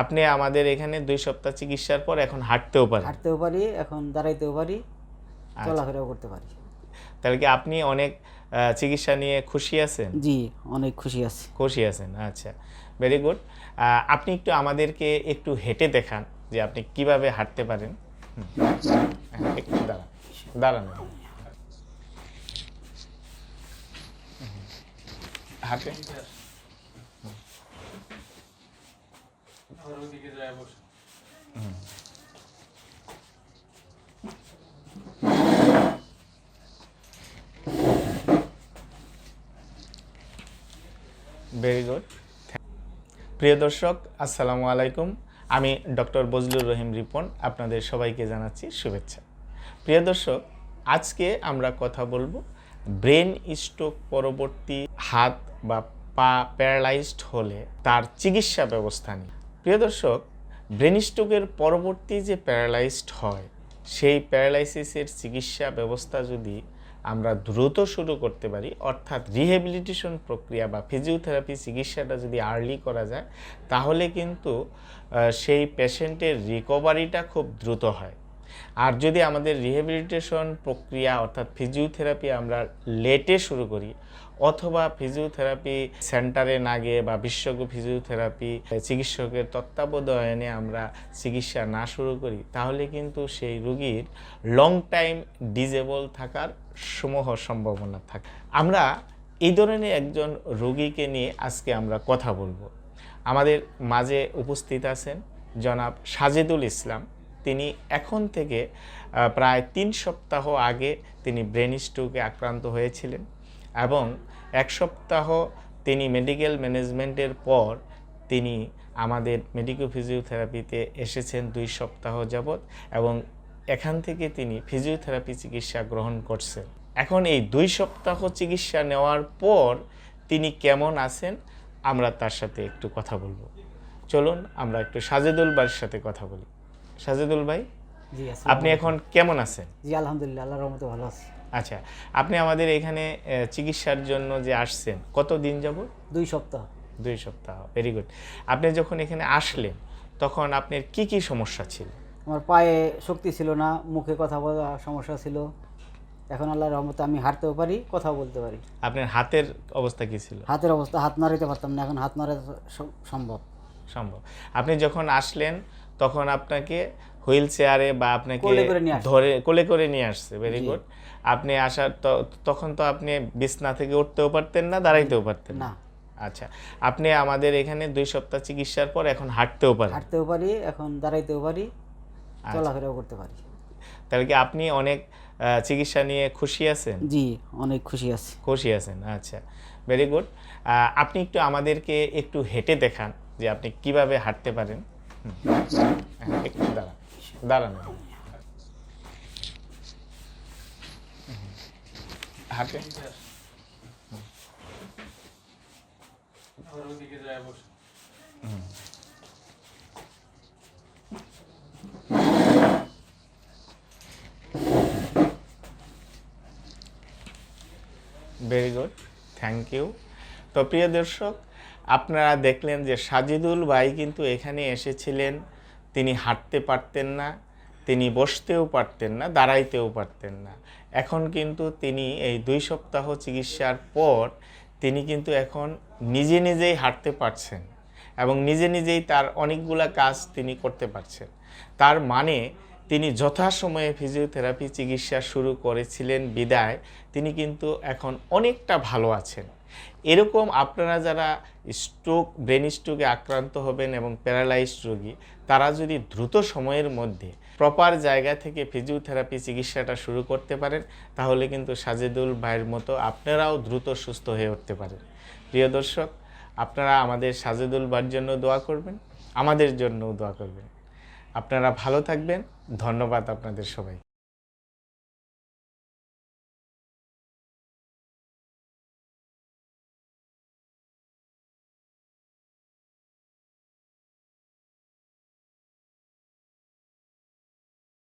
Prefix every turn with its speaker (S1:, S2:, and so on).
S1: আপনি আমাদের এখানে দুই সপ্তাহ চিকিৎসার পর এখন হাঁটতেও পারেন।
S2: হাঁটতেও পারি এখন দাঁড়াইতেও পারি
S1: আচ্ছা।
S2: চলাফেরাও করতে পারি।
S1: তাহলে কি আপনি অনেক চিকিৎসা নিয়ে খুশি আছেন?
S2: জি অনেক খুশি আছি।
S1: খুশি আছেন আচ্ছা ভেরি গুড আপনি একটু আমাদেরকে একটু হেঁটে দেখান যে আপনি কীভাবে হাঁটতে পারেন। একটু দাঁড়ান দাঁড়ান। হাঁটে ভেরি গুড প্রিয় দর্শক, আসসালামু আলাইকুম। আমি ডক্টর বজলুর রহিম রিপন, আপনাদের সবাইকে জানাচ্ছি শুভেচ্ছা। প্রিয় দর্শক, আজকে আমরা কথা বলব ব্রেন স্ট্রোক পরবর্তী হাত বা পা প্যারালাইজড হলে তার চিকিৎসা ব্যবস্থা নিয়ে। প্রিয় দর্শক ব্রেন স্ট্রোকের পরবর্তী যে প্যারালাইজড হয়, সেই প্যারালাইসিসের চিকিৎসা ব্যবস্থা যদি আমরা দ্রুত শুরু করতে পারি, অর্থাৎ রিহেবিলিটেশন প্রক্রিয়া বা ফিজিওথেরাপি চিকিৎসাটা যদি আর্লি করা যায়, তাহলে কিন্তু সেই পেশেন্টের রিকভারিটা খুব দ্রুত হয়। আর যদি আমাদের রিহেবিলিটেশন প্রক্রিয়া অর্থাৎ ফিজিওথেরাপি আমরা লেটে শুরু করি, অথবা ফিজিওথেরাপি সেন্টারে না গিয়ে বা বিশেষজ্ঞ ফিজিওথেরাপি চিকিৎসকের তত্ত্বাবধানে আমরা চিকিৎসা না শুরু করি, তাহলে কিন্তু সেই রুগীর লং টাইম ডিজেবল থাকার সমূহ সম্ভাবনা থাকে। আমরা এই ধরনের একজন রোগীকে নিয়ে আজকে আমরা কথা বলব। আমাদের মাঝে উপস্থিত আছেন জনাব সাজেদুল ইসলাম। তিনি এখন থেকে প্রায় তিন সপ্তাহ আগে তিনি ব্রেন স্ট্রোকে আক্রান্ত হয়েছিলেন এবং এক সপ্তাহ তিনি মেডিকেল ম্যানেজমেন্টের পর তিনি আমাদের মেডিকো ফিজিওথেরাপিতে এসেছেন দুই সপ্তাহ যাবৎ এবং এখান থেকে তিনি ফিজিওথেরাপি চিকিৎসা গ্রহণ করছেন। এখন এই দুই সপ্তাহ চিকিৎসা নেওয়ার পর তিনি কেমন আছেন আমরা তার সাথে একটু কথা বলব। চলুন আমরা একটু সাজেদুল ভাইয়ের সাথে কথা বলি। সাজেদুল ভাই আপনি এখন কেমন আছেন?
S2: জি আলহামদুলিল্লাহ আল্লাহর রহমতে ভালো আছি।
S1: আচ্ছা আপনি আমাদের এখানে চিকিৎসার জন্য যে আসছেন কত দিন যাব
S2: দুই সপ্তাহ।
S1: দুই সপ্তাহ ভেরি গুড আপনি যখন এখানে আসলেন তখন আপনার কি কি সমস্যা ছিল?
S2: আমার পায়ে শক্তি ছিল না মুখে কথা বলা সমস্যা ছিল। এখন আল্লাহর রহমতে আমি হাঁটতেও পারি কথা বলতে পারি।
S1: আপনার হাতের অবস্থা কি ছিল?
S2: হাতের অবস্থা হাত নাড়াইতে পারতাম না এখন হাত নাড়াতে সম্ভব।
S1: সম্ভব। আপনি যখন আসলেন তখন আপনাকে হুইল চেয়ারে বা আপনাকে। ধরে কোলে করে নিয়ে আসছে ভেরি গুড আপনি আসার তো- তখন তো আপনি বিছনা থেকে উঠতেও পারতেন না দাঁড়াইতেও পারতেন না। আচ্ছা আপনি আমাদের এখানে দুই সপ্তাহ চিকিৎসার পর এখন হাঁটতেও পারেন।
S2: হাঁটতেও পারি এখন দাঁড়াইতেও পারি
S1: আচ্ছা।
S2: চলাফেরাও করতে পারি।
S1: তাহলে কি আপনি অনেক চিকিৎসা নিয়ে খুশি আছেন?
S2: জি অনেক খুশি আছি।
S1: খুশি আছেন আচ্ছা ভেরি গুড আপনি একটু আমাদেরকে একটু হেঁটে দেখান যে আপনি কীভাবে হাঁটতে পারেন। দাঁড়ান দাঁড়ান হুম। ভেরি গুড থ্যাংক ইউ তো প্রিয় দর্শক আপনারা দেখলেন যে সাজিদুল ভাই কিন্তু এখানে এসেছিলেন। তিনি হাঁটতে পারতেন না, তিনি বসতেও পারতেন না, দাঁড়াইতেও পারতেন না। এখন কিন্তু তিনি এই দুই সপ্তাহ চিকিৎসার পর তিনি কিন্তু এখন নিজে নিজেই হাঁটতে পারছেন এবং নিজে নিজেই তার অনেকগুলা কাজ তিনি করতে পারছেন। তার মানে তিনি যথাসময়ে ফিজিওথেরাপি চিকিৎসা শুরু করেছিলেন, বিদায়। তিনি কিন্তু এখন অনেকটা ভালো আছেন। এরকম আপনারা যারা স্ট্রোক ব্রেন স্ট্রোকে আক্রান্ত হবেন এবং প্যারালাইজড রোগী, তারা যদি দ্রুত সময়ের মধ্যে প্রপার জায়গা থেকে ফিজিওথেরাপি চিকিৎসাটা শুরু করতে পারেন, তাহলে কিন্তু সাজেদুল ভাইয়ের মতো আপনারাও দ্রুত সুস্থ হয়ে উঠতে পারেন। প্রিয় দর্শক, আপনারা আমাদের সাজেদুল ভাইয়ের জন্য দোয়া করবেন, আমাদের জন্যও দোয়া করবেন। আপনারা ভালো থাকবেন, ধন্যবাদ আপনাদের সবাই